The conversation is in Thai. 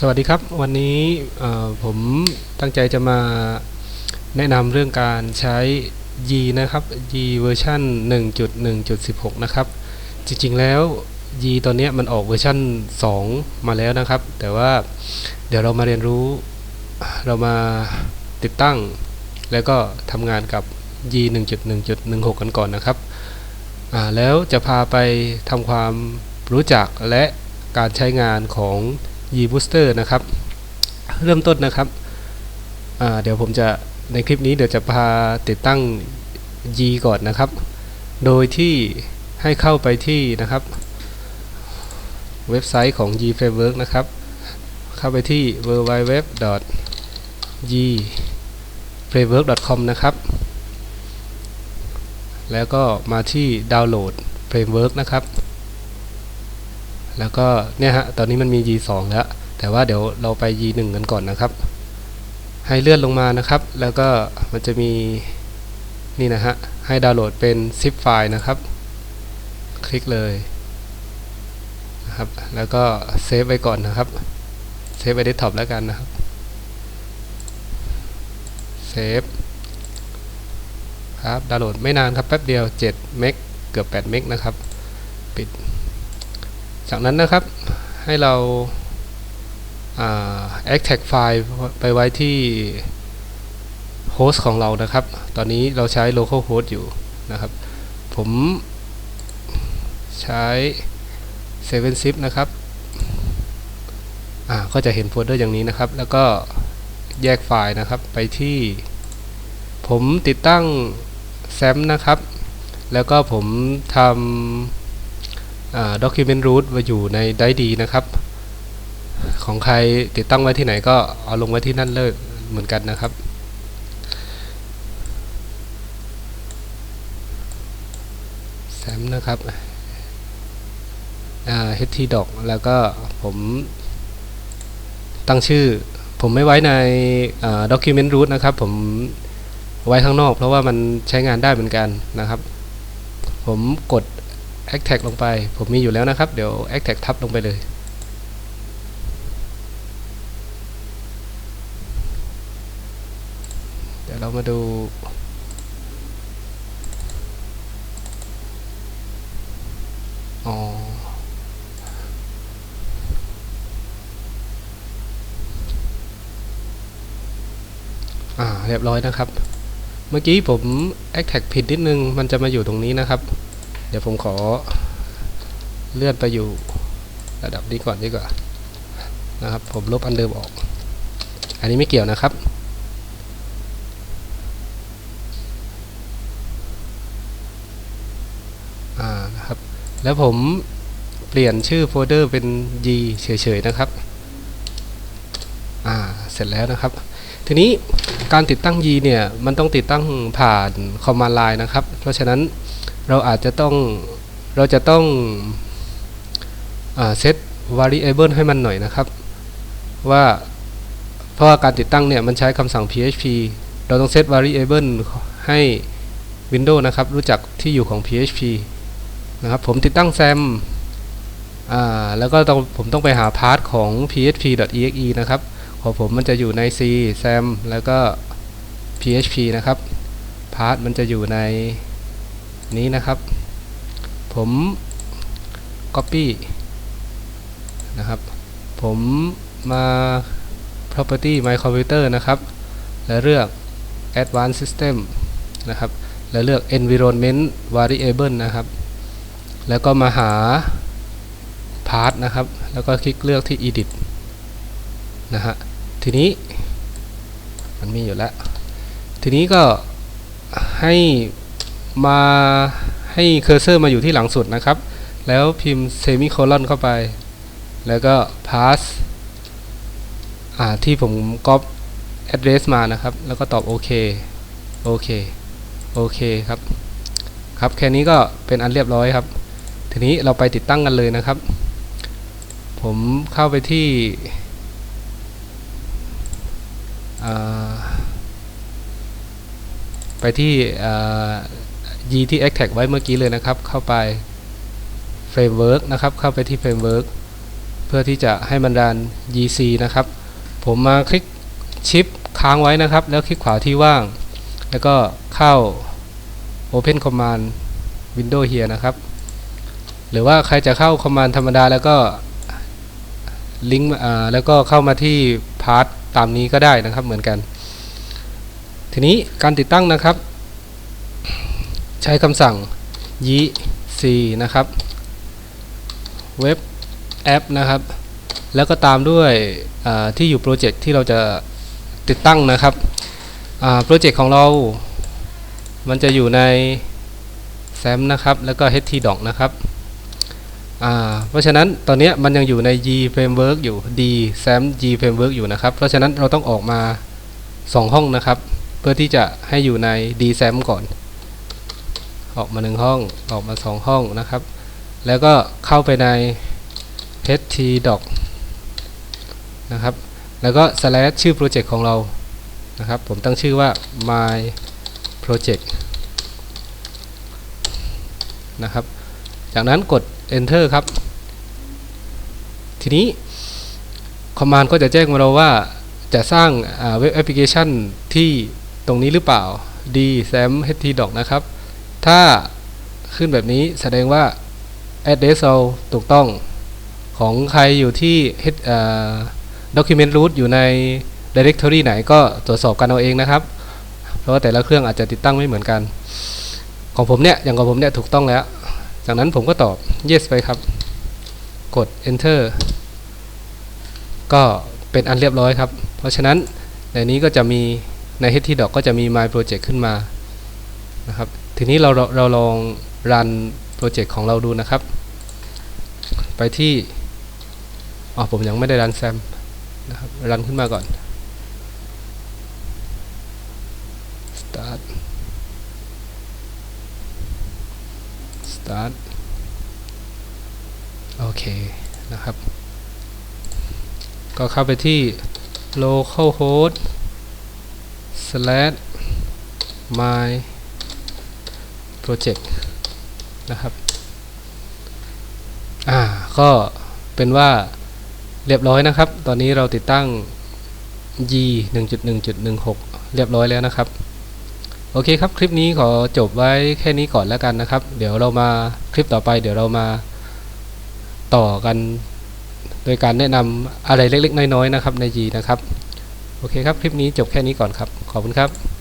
สวัสดีครับ วันนี้ผมตั้งใจจะมาแนะนำเรื่องการใช้ Yi นะครับ Yi เวอร์ชัน1.1.16 นะครับ จริงๆแล้ว Yi ตอนนี้มันออกเวอร์ชัน2 มาแล้วนะครับ แต่ว่าเดี๋ยวเรามาเรียนรู้เรามาติดตั้ง แล้วก็ทำงานกับ Yi 1.1.16 กันก่อนนะครับ แล้วจะพาไปทำความรู้จักและการใช้งานของ y Booster นะครับ เริ่มต้นนะครับเดี๋ยวผมจะในคลิปนี้เดี๋ยวจะพาติดตั้ง y ก่อนนะครับ โดยที่ให้เข้าไปที่นะครับ เว็บไซต์ของ y Framework นะครับ เข้าไปที่ www.yframework.com นะครับ แล้วก็มาที่ดาวน์โหลด Framework นะครับ แล้วก็เนี่ยฮะตอนนี้มันมี G2 แล้วแต่ว่าเดี๋ยวเราไป G1 กันก่อนนะครับ ให้เลื่อนลงมานะครับ แล้วก็มันจะมีนี่นะฮะให้ดาวน์โหลดเป็น zip ไฟล์นะครับ คลิกเลยนะครับ แล้วก็เซฟไว้ก่อนนะครับเซฟไว้เดสก์ท็อปแล้วกันนะครับเซฟครับดาวน์โหลดไม่นานครับแป๊บเดียว7เมกเกือบ8เมกนะครับ ปิด จากนั้นนะครับให้เรา extract ไฟล์ไปไว้ที่โฮสต์ของเรานะครับ ตอนนี้เราใช้ local host อยู่นะครับ ผมใช้ 7 zip นะครับ อ่า ก็จะเห็นโฟลเดอร์อย่างนี้นะครับ แล้วก็แยกไฟล์นะครับ ไปที่ ผมติดตั้ง SAM นะครับ แล้วก็ผมทำ document root มาอยู่ในได้ดีนะครับ ของใครติดตั้งไว้ที่ไหนก็เอาลงไว้ที่นั่นเลยเหมือนกันนะครับแซมนะครับ ht doc แล้วก็ผมตั้งชื่อ ผมไม่ไว้ใน document root นะครับ ผมไว้ข้างนอกเพราะว่ามันใช้งานได้เหมือนกันนะครับ ผมกด a c t a g ลงไป ผมมีอยู่แล้วนะครับ เดี๋ยว a c t a g ทับลงไปเลย เดี๋ยวเรามาดูอ๋ออ่าเรียบร้อยนะครับ เมื่อกี้ผม a c t a g ผิดนิดนึง มันจะมาอยู่ตรงนี้นะครับ ดี๋ยวผมขอเลื่อนไปอยู่ระดับนี้ก่อนดีกว่านะครับ ผมลบอันเดิมออก อันนี้ไม่เกี่ยวนะครับอ่านะครับ แล้วผมเปลี่ยนชื่อโฟลเดอร์เป็น G เฉยๆนะครับอ่าเสร็จแล้วนะครับ ทีนี้การติดตั้ง Y เนี่ยมันต้องติดตั้งผ่าน Command Line นะครับ เพราะฉะนั้น เราอาจจะต้องเราจะต้องเซต variable ให้มันหน่อยนะครับ ว่าเพราะว่าการติดตั้งเนี่ยมันใช้คำสั่ง php เราต้องเซต variable ให้ Windows นะครับ รู้จักที่อยู่ของ php นะครับ ผมติดตั้ง sam แล้วก็ต้องผมต้องไปหาพาร์ทของ php.exe นะครับ ของผมมันจะอยู่ใน c sam แล้วก็ php นะครับ พาร์ทมันจะอยู่ใน นี้นะครับ ผม copy นะครับ ผมมา property my computer นะครับ แล้วเลือก advanced system นะครับ แล้วเลือก environment variable นะครับ แล้วก็มาหา part นะครับ แล้วก็คลิกเลือกที่ edit นะฮะ ทีนี้ มันมีอยู่แล้ว ทีนี้ก็ให้ มาให้เคอร์เซอร์มาอยู่ที่หลังสุดนะครับ แล้วพิมพ์เซมิโคลอนเข้าไป แล้วก็ pass อ่าที่ผมก๊อป address มานะครับ แล้วก็ตอบโอเคโอเคโอเคครับ ครับแค่นี้ก็เป็นอันเรียบร้อยครับ ทีนี้เราไปติดตั้งกันเลยนะครับ ผมเข้าไปที่ไปที่ ยีที่ a c t a g ไว้เมื่อกี้เลยนะครับ เข้าไป framework นะครับ เข้าไปที่ framework เพื่อที่จะให้มันรัน gc นะครับ ผมมาคลิกชิปค้างไว้นะครับ แล้วคลิกขวาที่ว่าง แล้วก็เข้า open command window here นะครับ หรือว่าใครจะเข้า command ธรรมดาแล้วก็ลิงก์แล้วก็เข้ามาที่พาร์ทตามนี้ก็ได้นะครับเหมือนกัน ทีนี้การติดตั้งนะครับ ใช้คำสั่ง yi c นะครับเว็บแอปนะครับ แล้วก็ตามด้วยที่อยู่โปรเจกต์ที่เราจะติดตั้งนะครับโปรเจกต์ของเรา มันจะอยู่ใน SAM นะครับ แล้วก็ htdoc นะครับ เพราะฉะนั้นตอนนี้มันยังอยู่ใน G framework อยู่ D SAM G framework อยู่นะครับ เพราะฉะนั้นเราต้องออกมา 2 ห้องนะครับ เพื่อที่จะให้อยู่ใน D SAM ก่อน ออกมา1ห้องออกมา2ห้องนะครับ แล้วก็เข้าไปใน htdoc นะครับ แล้วก็ slash ชื่อโปรเจกต์ของเรานะครับ ผมตั้งชื่อว่า my project นะครับ จากนั้นกด enter ครับ ทีนี้ command ก็จะแจ้งมาเราว่าจะสร้างเว็บแอปพลิเคชันที่ตรงนี้หรือเปล่า d sam htdoc นะครับ ถ้าขึ้นแบบนี้แสดงว่า address เราถูกต้องของใครอยู่ที่ document root อยู่ใน directory ไหนก็ตรวจสอบกันเอาเองนะครับ เพราะว่าแต่ละเครื่องอาจจะติดตั้งไม่เหมือนกัน ของผมเนี่ย อย่างของผมเนี่ยถูกต้องแล้ว จากนั้นผมก็ตอบ yes ไปครับ กด enter ก็เป็นอันเรียบร้อยครับ เพราะฉะนั้นในนี้ก็จะมีใน htdoc ก็จะมี my project ขึ้นมา นะครับ ทีนี้เราเราลองรันโปรเจกต์ของเราดูนะครับ ไปที่อ๋อผมยังไม่ได้รันแซมนะครับรันขึ้นมาก่อน start start โอเคนะครับ ก็เข้าไปที่ localhost slash my project นะครับ อ่า ก็เป็นว่าเรียบร้อยนะครับ ตอนนี้เราติดตั้ง G 1.1.16 เรียบร้อยแล้วนะครับ โอเคครับ คลิปนี้ขอจบไว้แค่นี้ก่อนแล้วกันนะครับ เดี๋ยวเรามาคลิปต่อไป เดี๋ยวเรามาต่อกัน โดยการแนะนำอะไรเล็กๆ น้อยๆ นะครับใน G นะครับ โอเคครับ คลิปนี้จบแค่นี้ก่อนครับ ขอบคุณครับ